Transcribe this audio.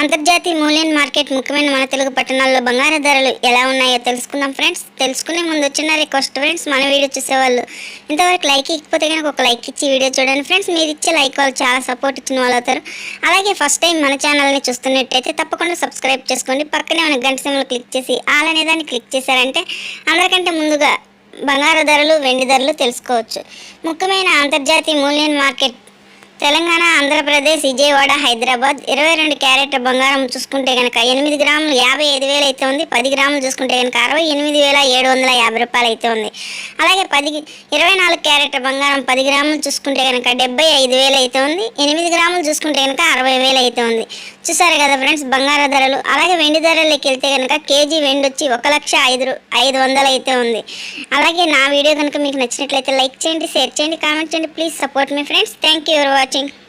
అంతర్జాతీయ మూల్యం మార్కెట్ ముఖ్యమైన మన తెలుగు పట్టణాల్లో బంగారు ధరలు ఎలా ఉన్నాయో తెలుసుకుందాం ఫ్రెండ్స్. తెలుసుకునే ముందు వచ్చిన రిక్వెస్ట్ ఫ్రెండ్స్ మన వీడియో చూసేవాళ్ళు ఇంతవరకు లైక్ ఇకపోతే కనుక ఒక లైక్ ఇచ్చి వీడియో చూడండి ఫ్రెండ్స్. మీరు ఇచ్చే లైక్ వాళ్ళు చాలా సపోర్ట్ ఇచ్చిన వాళ్ళు అవుతారు. అలాగే ఫస్ట్ టైం మన ఛానల్ని చూస్తున్నట్టయితే తప్పకుండా సబ్స్క్రైబ్ చేసుకోండి. పక్కనే మన గంట సింబల్ క్లిక్ చేసి ఆల్ అనే దాన్ని క్లిక్ చేశారంటే అందరికంటే ముందుగా బంగారు ధరలు వెండి ధరలు తెలుసుకోవచ్చు. ముఖ్యమైన అంతర్జాతీయ మూల్యం మార్కెట్ తెలంగాణ ఆంధ్రప్రదేశ్ విజయవాడ హైదరాబాద్ ఇరవై రెండు క్యారెట్ బంగారం చూసుకుంటే కనుక ఎనిమిది గ్రాములు యాభై ఐదు వేలు అయితే ఉంది. పది గ్రాములు చూసుకుంటే కనుక అరవై ఎనిమిది వేల ఏడు వందల యాభై రూపాయలు అయితే ఉంది. అలాగే పది ఇరవై నాలుగు క్యారెట్ బంగారం పది గ్రాములు చూసుకుంటే కనుక డెబ్బై ఐదు వేలు అయితే ఉంది. ఎనిమిది గ్రాములు చూసుకుంటే కనుక అరవై వేలు అయితే ఉంది. చూసారు కదా ఫ్రెండ్స్ బంగార ధరలు. అలాగే వెండి ధరలకి వెళ్తే కనుక కేజీ వెండి వచ్చి ఒక లక్ష ఐదు ఐదు వందలు అయితే ఉంది. అలాగే నా వీడియో కనుక మీకు నచ్చినట్లయితే లైక్ చేయండి షేర్ చేయండి కామెంట్ చేయండి. ప్లీజ్ సపోర్ట్ మీ ఫ్రెండ్స్. Thank you watching.